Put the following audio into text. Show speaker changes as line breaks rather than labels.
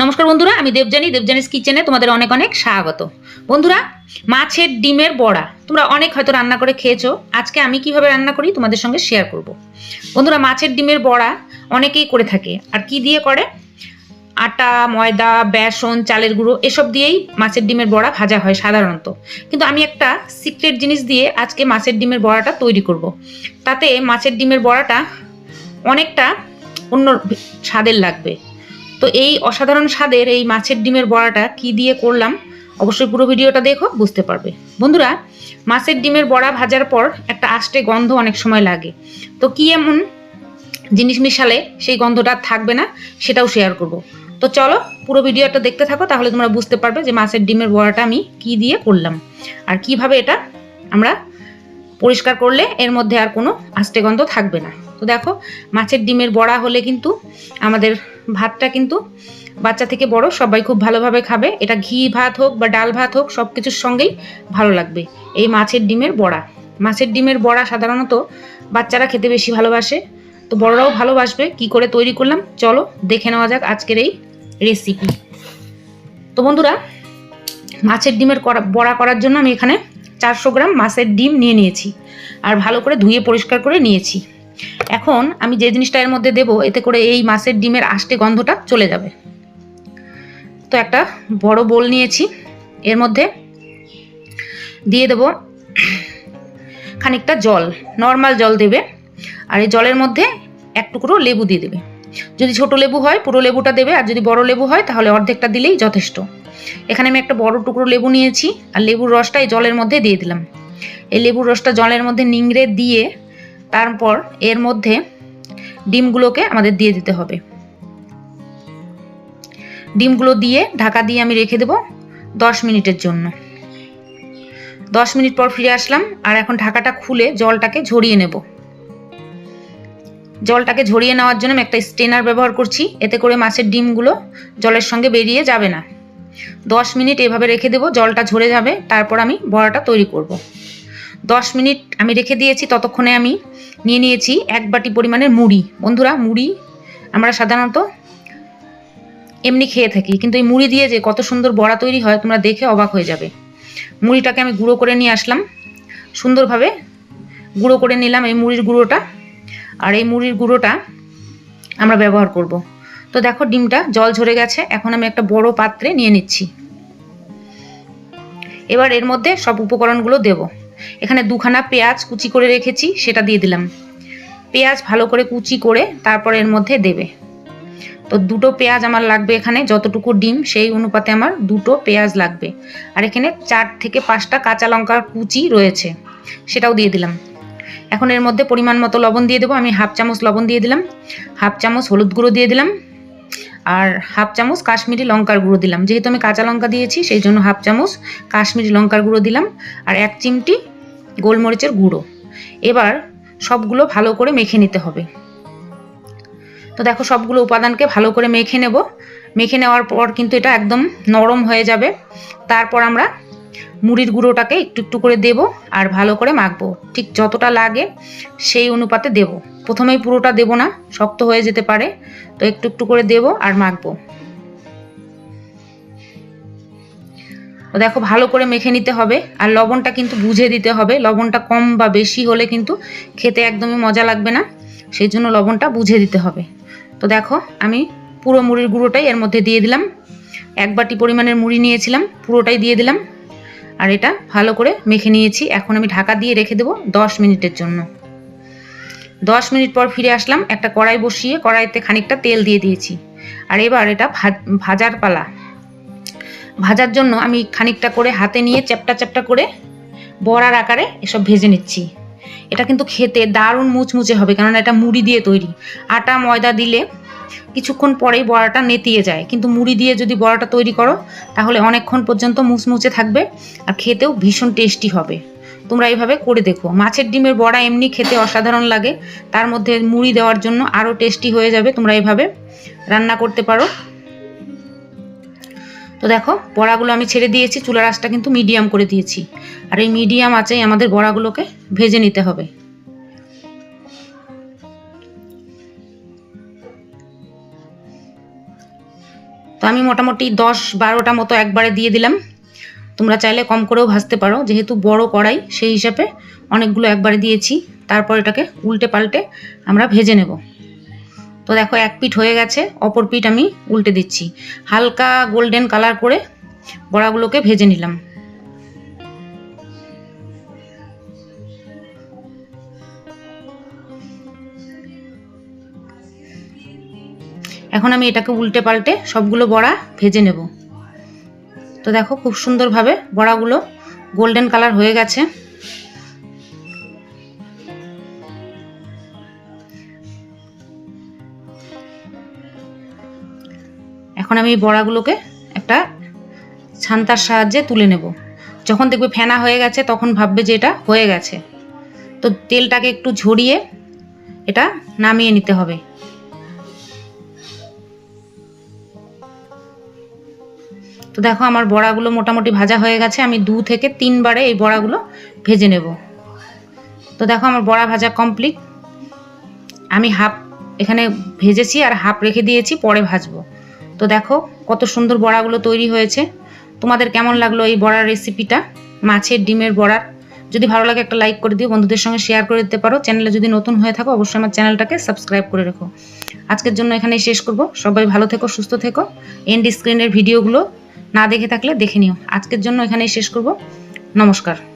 নমস্কার বন্ধুরা, আমি দেবজানি দেবজানিস কিচেনে তোমাদের অনেক অনেক স্বাগত। বন্ধুরা, মাছের ডিমের বড়া, তোমরা অনেক হয়তো রান্না করে খেয়েছো, আজকে আমি কীভাবে রান্না করি তোমাদের সঙ্গে শেয়ার করব। বন্ধুরা, মাছের ডিমের বড়া অনেকেই করে থাকে, আর কি দিয়ে করে? আটা, ময়দা, বেসন, চালের গুঁড়ো, এসব দিয়েই মাছের ডিমের বড়া ভাজা হয় সাধারণত। কিন্তু আমি একটা সিক্রেট জিনিস দিয়ে আজকে মাছের ডিমের বড়াটা তৈরি করব। তাতে মাছের ডিমের বড়াটা অনেকটা অন্য স্বাদের লাগবে। তো এই অসাধারণ স্বাদের এই মাছের ডিমের বড়াটা কি দিয়ে করলাম, অবশ্যই পুরো ভিডিওটা দেখো, বুঝতে পারবে। বন্ধুরা, মাছের ডিমের বড়া ভাজার পর একটা আষ্টে গন্ধ অনেক সময় লাগে। তো কি এমন জিনিস মিশালে সেই গন্ধটা থাকবে না, সেটাও শেয়ার করব। তো চলো, পুরো ভিডিওটা দেখতে থাকো, তাহলে তোমরা বুঝতে পারবে যে মাছের ডিমের বড়াটা আমি কি দিয়ে করলাম। আর কীভাবে এটা আমরা পরিষ্কার করলে এর মধ্যে আর কোনো আষ্টে গন্ধ থাকবে না। তো দেখো, মাছের ডিমের বড়া হলে কিন্তু আমাদের ভাতটা কিন্তু বাচ্চা থেকে বড়, সবাই খুব ভালোভাবে খাবে। এটা ঘি ভাত হোক বা ডাল ভাত হোক সব কিছুর সঙ্গেই ভালো লাগবে। এই মাছের ডিমের বড়া। মাছের ডিমের বড়া সাধারণত বাচ্চারা খেতে বেশি ভালোবাসে। তো বড়রাও ভালোবাসবে। কি করে তৈরি করলাম? চলো দেখে নেওয়া যাক আজকের এই রেসিপি তো বন্ধুরা, মাছের ডিমের করা, বড়া করার জন্য আমি এখানে চারশো গ্রাম মাছের ডিম নিয়ে নিয়েছি। আর ভালো করে ধুয়ে পরিষ্কার করে নিয়েছি। এখন আমি যে জিনিসটা এর মধ্যে দেবো, এতে করে এই মাছের ডিমের আষ্টে গন্ধটা চলে যাবে। তো একটা বড় বোল নিয়েছি, এর মধ্যে দিয়ে দেব খানিকটা জল, নর্মাল জল দেবে, আর এই জলের মধ্যে এক টুকরো লেবু দিয়ে দেবে। যদি ছোট লেবু হয়, পুরো লেবুটা দেবে, আর যদি বড় লেবু হয়, তাহলে অর্ধেকটা দিলেই যথেষ্ট। এখানে আমি একটা বড় টুকরো লেবু নিয়েছি, আর লেবুর রসটা এই জলের মধ্যে দিয়ে দিলাম। এই লেবুর রসটা জলের মধ্যে নিংড়ে দিয়ে তারপর এর মধ্যে ডিমগুলোকে আমাদের দিয়ে দিতে হবে। ডিমগুলো দিয়ে ঢাকা দিয়ে আমি রেখে দেব দশ মিনিটের জন্য। দশ মিনিট পর ফিরে আসলাম আর এখন ঢাকাটা খুলে জলটাকে ঝরিয়ে নেব। জলটাকে ঝরিয়ে নেওয়ার জন্য আমি একটা স্টেনার ব্যবহার করছি, এতে করে মাছের ডিমগুলো জলের সঙ্গে বেরিয়ে যাবে না। দশ মিনিট এভাবে রেখে দেবো, জলটা ঝরে যাবে, তারপর আমি বড়াটা তৈরি করব। দশ মিনিট আমি রেখে দিয়েছি, ততক্ষণে আমি নিয়ে নিয়েছি এক বাটি পরিমাণের মুড়ি। বন্ধুরা, মুড়ি আমরা সাধারণত এমনি খেয়ে থাকি, কিন্তু এই মুড়ি দিয়ে যে কত সুন্দর বড়া তৈরি হয়, তোমরা দেখে অবাক হয়ে যাবে। মুড়িটাকে আমি গুঁড়ো করে নিয়ে আসলাম। সুন্দরভাবে গুঁড়ো করে নিলাম এই মুড়ির গুঁড়োটা। আর এই মুড়ির গুঁড়োটা আমরা ব্যবহার করব। তো দেখো, ডিমটা জল ঝরে গেছে, এখন আমি একটা বড় পাত্রে নিয়ে নিচ্ছি। এবার এর মধ্যে সব উপকরণগুলো দেব। এখানে দুখানা পেঁয়াজ কুচি করে রেখেছি, সেটা দিয়ে দিলাম। পেঁয়াজ ভালো করে কুচি করে তারপর এর মধ্যে দেবে। তো দুটো পেঁয়াজ আমার লাগবে এখানে, যতটুকু ডিম, সেই অনুপাতে আমার দুটো পেঁয়াজ লাগবে। আর এখানে চার থেকে পাঁচটা কাঁচা লঙ্কার কুচি রয়েছে, সেটাও দিয়ে দিলাম। এখন এর মধ্যে পরিমাণ মতো লবণ দিয়ে দেবো, আমি হাফ চামচ লবণ দিয়ে দিলাম, হাফ চামচ হলুদ গুঁড়ো দিয়ে দিলাম, আর হাফ চামচ কাশ্মীরি লঙ্কার গুঁড়ো দিলাম। যেহেতু আমি কাঁচা লঙ্কা দিয়েছি, সেই জন্য হাফ চামচ কাশ্মীরি লঙ্কার গুঁড়ো দিলাম, আর এক চিমটি গোলমরিচের গুঁড়ো। এবার সবগুলো ভালো করে মেখে নিতে হবে। তো দেখো সবগুলো উপাদানকে ভালো করে মেখে নেব। মেখে নেওয়ার পর কিন্তু এটা একদম নরম হয়ে যাবে। তারপর আমরা মুড়ির গুঁড়োটাকে একটু একটু করে দেব আর ভালো করে মাখবো। ঠিক যতটা লাগে সেই অনুপাতে দেব। প্রথমেই পুরোটা দেব না, শক্ত হয়ে যেতে পারে। তো একটু একটু করে দেব আর মাখবো। দেখো ভালো করে মেখে নিতে হবে। আর লবণটা কিন্তু বুঝে দিতে হবে। লবণটা কম বা বেশি হলে কিন্তু খেতে একদমই মজা লাগবে না। সেই জন্য লবণটা বুঝে দিতে হবে। তো দেখো, আমি পুরো মুড়ির গুঁড়োটাই এর মধ্যে দিয়ে দিলাম। এক বাটি পরিমাণের মুড়ি নিয়েছিলাম, পুরোটাই দিয়ে দিলাম। আর এটা ভালো করে মেখে নিয়েছি। এখন আমি ঢাকা দিয়ে রেখে দেবো দশ মিনিটের জন্য। দশ মিনিট পর ফিরে আসলাম, একটা কড়াই বসিয়ে কড়াইতে খানিকটা তেল দিয়ে দিয়েছি। আর এবার এটা ভাজার পালা। ভাজার জন্য আমি খানিকটা করে হাতে নিয়ে চ্যাপটা চ্যাপটা করে বড়ার আকারে এসব ভেজে নিচ্ছি। এটা কিন্তু খেতে দারুণ মুচমুচে হবে কারণ এটা মুড়ি দিয়ে তৈরি। আটা, ময়দা দিলে কিছুক্ষণ পরেই বড়াটা নেতিয়ে যায়। কিন্তু মুড়ি দিয়ে যদি বড়াটা তৈরি করো, তাহলে অনেকক্ষণ পর্যন্ত মুচমুচে থাকবে আর খেতেও ভীষণ টেস্টি হবে। তোমরা এইভাবে করে দেখো। মাছের ডিমের বড়া এমনি খেতে অসাধারণ লাগে। তার মধ্যে মুড়ি দেওয়ার জন্য আরও টেস্টি হয়ে যাবে। তোমরা এইভাবে রান্না করতে পারো। তো দেখো, বড়াগুলো আমি ছেড়ে দিয়েছি, চুলার আঁচটা কিন্তু মিডিয়াম করে দিয়েছি। আর এই মিডিয়াম আঁচেই আমাদের বড়াগুলোকে ভেজে নিতে হবে। তো আমি মোটামুটি দশ বারোটা মতো একবারে দিয়ে দিলাম। তোমরা চাইলে কম করেও ভাজতে পারো, যেহেতু বড় কড়াই, সেই হিসাবে অনেকগুলো একবারে দিয়েছি। তারপর এটাকে উল্টে পাল্টে আমরা ভেজে নেব। তো দেখো এক পিঠ হয়ে গেছে, অপর পিঠ আমি উল্টে দিচ্ছি। হালকা গোল্ডেন কালার করে বড়াগুলোকে ভেজে নিলাম। এখন আমি এটাকে উল্টে পাল্টে সবগুলো বড়া ভেজে নেব। তো দেখো খুব সুন্দরভাবে বড়াগুলো গোল্ডেন কালার হয়ে গেছে। এখন আমি এই বড়াগুলোকে একটা ছান্তার সাহায্যে তুলে নেব। যখন দেখবে ফেনা হয়ে গেছে, তখন ভাববে যে এটা হয়ে গেছে। তো তেলটাকে একটু ঝরিয়ে এটা নামিয়ে নিতে হবে। তো দেখো আমার বড়াগুলো মোটামুটি ভাজা হয়ে গেছে। আমি দু থেকে তিনবারে এই বড়াগুলো ভেজে নেব। তো দেখো আমার বড়া ভাজা কমপ্লিট। আমি হাফ এখানে ভেজেছি আর হাফ রেখে দিয়েছি, পরে ভাজবো। তো দেখো কত সুন্দর বড়াগুলো তৈরি হয়েছে। তোমাদের কেমন লাগল এই বড়ার রেসিপিটা মাছের, ডিমের বড়ার যদি ভালো লাগে একটা লাইক করে দিও, বন্ধুদের সঙ্গে শেয়ার করে দিতে পারো। চ্যানেলে যদি নতুন হয়ে থাকো, অবশ্যই আমার চ্যানেলটাকে সাবস্ক্রাইব করে রেখো। আজকের জন্য এখানেই শেষ করব। সবাই ভালো থেকো, সুস্থ থেকো। এন্ড স্ক্রিনের ভিডিওগুলো না দেখে থাকলে দেখে নিও। আজকের জন্য এখানেই শেষ করব। নমস্কার।